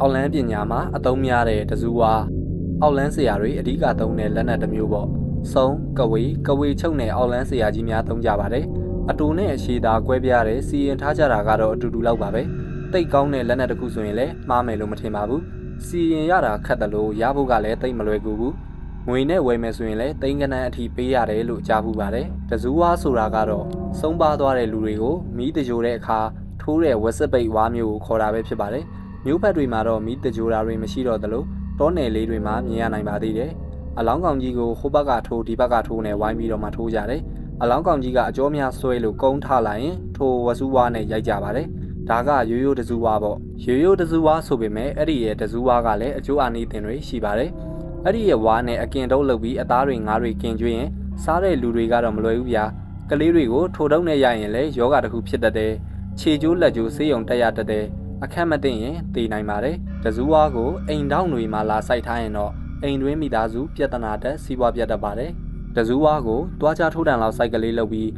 အောက်လန်းပညာမှာအသုံးများတဲ့တဇူဝါအောက်လန်းဆရာတွေအဓိကသုံးတဲ့လက်နက်တစ်မျိုးပေါ့စုံကဝေကဝေချုပ်နဲ့အောက်လန်းဆရာကြီးများသုံးကြပါတယ်အတူနဲ့အရှိသားကွဲပြားတဲ့စီရင်ထားကြတာကတော့အတူတူလောက်ပါပဲတိတ်ကောင်းတဲ့လက်နက်တစ်ခုဆိုရင်လည်းမှားမယ်လို့မထင်ပါဘူးစီရင်ရတာခက်တယ်လို့ရဖို့ကလည်းတိတ်မလွယ်ကူဘူးငွေနဲ့ဝယ်မယ်ဆိုရင်လည်းတိန်ကနန်းအထိပေးရတယ်လို့ကြားဘူးပါတယ်တဇူဝါဆိုတာကတော့ဆုံးပါသွားတဲ့လူတွေကိုမီးတကြိုတဲ့အခါထိုးတဲ့ဝက်စပိတ်ဝါမျိုးကိုခေါ်တာပဲဖြစ်ပါတယ် မျိုးဖက်တွေမှာတော့မီးတကြိုတာတွေမရှိတော့သလိုတောနယ်လေးတွေမှာမြင်ရနိုင်ပါသေးတယ်အလောင်းကောင်ကြီးကိုဟိုဘက်ကထိုးဒီဘက်ကထိုးနဲ့ဝိုင်းပြီးတော့မှထိုးကြတယ်အလောင်းကောင်ကြီးကအကျောများဆွဲလို့ကုန်းထလိုက်ရင်ထိုဝဆူဝါနဲ့ရိုက်ကြပါတယ်ဒါကရိုးရိုးတဇူဝါပေါ့ရိုးရိုးတဇူဝါဆိုပေမဲ့အဲ့ဒီရဲ့တဇူဝါကလည်းအကျိုးအာနိသင်တွေရှိပါတယ်အဲ့ဒီရဲ့ဝါနဲ့အကင်တုံးလုပ်ပြီးအသားတွေငါးတွေကင်ကျွေးရင်စားတဲ့လူတွေကတော့မလွယ်ဘူးဗျာကလေးတွေကိုထိုတုံးနဲ့ရရင်လည်းယောဂတစ်ခုဖြစ်တတ်တယ်ခြေကျိုးလက်ကျိုးဆေးရုံတက်ရတတ်တယ် အခက်မသိရင်တည်နိုင်ပါတယ်တဇူဝါကိုအိမ်တောင်းတွေမှာလာစိုက်ထားရင်တော့အိမ်တွင်းမိသားစုပြဿနာတက်စီးပွားပြတ်တတ်ပါတယ်တဇူဝါကိုတွားချထိုးတန်လောက်စိုက်ကလေးလုပ်ပြီး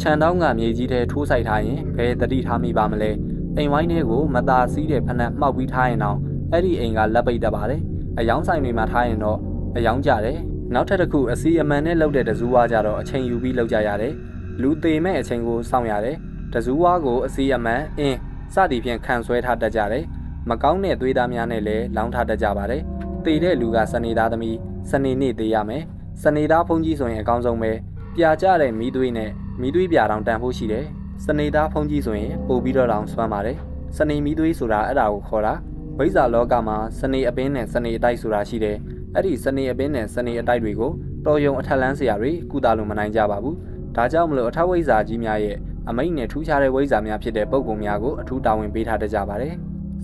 ခြံတောင်းကမြေကြီးထဲထိုးစိုက်ထားရင်ဘယ်တတိထားမိပါမလဲအိမ်ဝိုင်းထဲကိုမသာစီးတဲ့ဖက်နှက်မှောက်ပြီးထားရင်တော့အဲ့ဒီအိမ်ကလက်ပိတ်တတ်ပါတယ်အယောင်းဆိုင်တွေမှာထားရင်တော့အယောင်းကြတယ်နောက်ထပ်တစ်ခုအစီအမံနဲ့လုပ်တဲ့တဇူဝါကြတော့အချိန်ယူပြီးလုပ်ကြရတယ်လူသေးမဲ့အချိန်ကိုစောင့်ရတယ်တဇူဝါကိုအစီအမံအင်း စသည်ဖြင့်ခံဆွဲထားတတ်ကြတယ်မကောင်းတဲ့သွေးသားများနဲ့လည်းလောင်းထားတတ်ကြပါတယ်တည်တဲ့လူကစနေသားသမီးစနေနေ့သေးရမယ်စနေသားဖုန်ကြီးဆိုရင်အကောင်းဆုံးပဲပြာကျတဲ့မီးသွေးနဲ့မီးသွေးပြာတောင်တန်ဖို့ရှိတယ်စနေသားဖုန်ကြီးဆိုရင်ပို့ပြီးတော့တောင်ဆွမ်းပါတယ်စနေမီးသွေးဆိုတာအဲ့ဒါကိုခေါ်တာဝိဇ္ဇာလောကမှာစနေအပင်းနဲ့စနေအတိုက်ဆိုတာရှိတယ်အဲ့ဒီစနေအပင်းနဲ့စနေအတိုက်တွေကိုတော်ယုံအထက်လန်းစရာတွေကုသလို့မနိုင်ကြပါဘူး ဒါကြောင့်မလို့အထက်ဝိဇ္ဇာကြီးများရဲ့အမိတ်နဲ့ထူးခြားတဲ့ဝိဇ္ဇာများဖြစ်တဲ့ပုံပုံများကိုအထူးတာဝန်ပေးထားတတ်ကြပါတယ်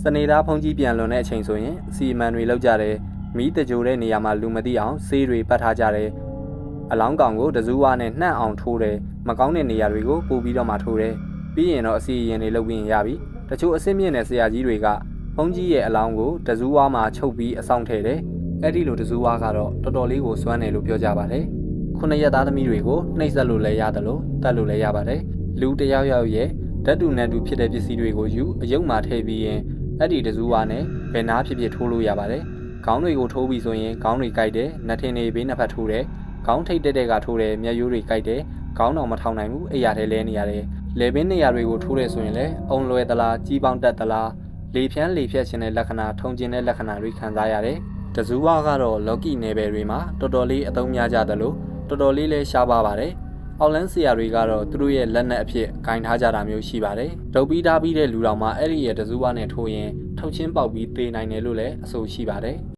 စနေသားဖုန်ကြီးပြန်လွန်တဲ့အချိန်ဆိုရင်အစီအမံတွေလောက်ကြတယ်မီးတကြိုတဲ့နေရာမှာလူမသိအောင်ဆေးတွေပတ်ထားကြတယ်အလောင်းကောင်ကိုတဇူးဝါနဲ့နှံ့အောင်ထိုးတယ်မကောင်းတဲ့နေရာတွေကိုပို့ပြီးတော့မှထိုးတယ်ပြီးရင်တော့အစီအရင်တွေလုပ်ပြီးရင်ရပြီတချို့အစ်စ်မြင့်တဲ့ဆရာကြီးတွေကဖုန်ကြီးရဲ့အလောင်းကိုတဇူးဝါမှာချုပ်ပြီးအဆောင်ထည့်တယ်အဲ့ဒီလိုတဇူးဝါကတော့တော်တော်လေးကိုစွမ်းတယ်လို့ပြောကြပါတယ် ခုနှစ်ရက်သားသမီးတွေကိုနှိပ်စက်လို့လည်းရတယ်လို့တတ်လို့လည်းရပါတယ်လူတယောက်ယောက်ရဲ့ဓာတ်တူနဲ့တူဖြစ်တဲ့ပစ္စည်းတွေကိုယူအယုံမှာထည့်ပြီးရင်အဲ့ဒီတဇူးဝါနဲ့ဘယ်နာဖြစ်ဖြစ်ထိုးလို့ရပါတယ်ခေါင်းတွေကိုထိုးပြီးဆိုရင်ခေါင်းတွေကြိုက်တယ်နှထင်တွေဘေးနှစ်ဖက်ထိုးတယ်ခေါင်းထိတ်တက်တဲ့ကထိုးတယ်မျက်ရိုးတွေကြိုက်တယ်ခေါင်းတော်မထောင်နိုင်ဘူးအိယာထဲလဲနေရတယ်လေပင်နေရာတွေကိုထိုးတယ်ဆိုရင်လည်းအုံလွယ်သလားကြီးပေါင်းတက်သလားလေဖြန်းလေဖြတ်ခြင်းတဲ့လက္ခဏာထုံကျင်တဲ့လက္ခဏာတွေခံစားရတယ်တဇူဝါကတော့လော်ကီနယ်ပယ်တွေမှာတော်တော်လေးအသုံးများကြတယ်လို့ တော်တော်လေးလည်းရှားပါပါတယ်အောက်လန်းဆရာတွေကတော့သူတို့ရဲ့လက်နက်အဖြစ်ဂင်ထားကြတာမျိုးရှိပါတယ်။ဒုတ်ပြီးထားပြီးတဲ့လူတော်မှာအဲ့ဒီရဲ့တဇူးဝါနဲ့ထိုးရင်ထုတ်ချင်းပေါက်ပြီးသေနိုင်တယ်လို့လည်းအဆိုရှိပါတယ်။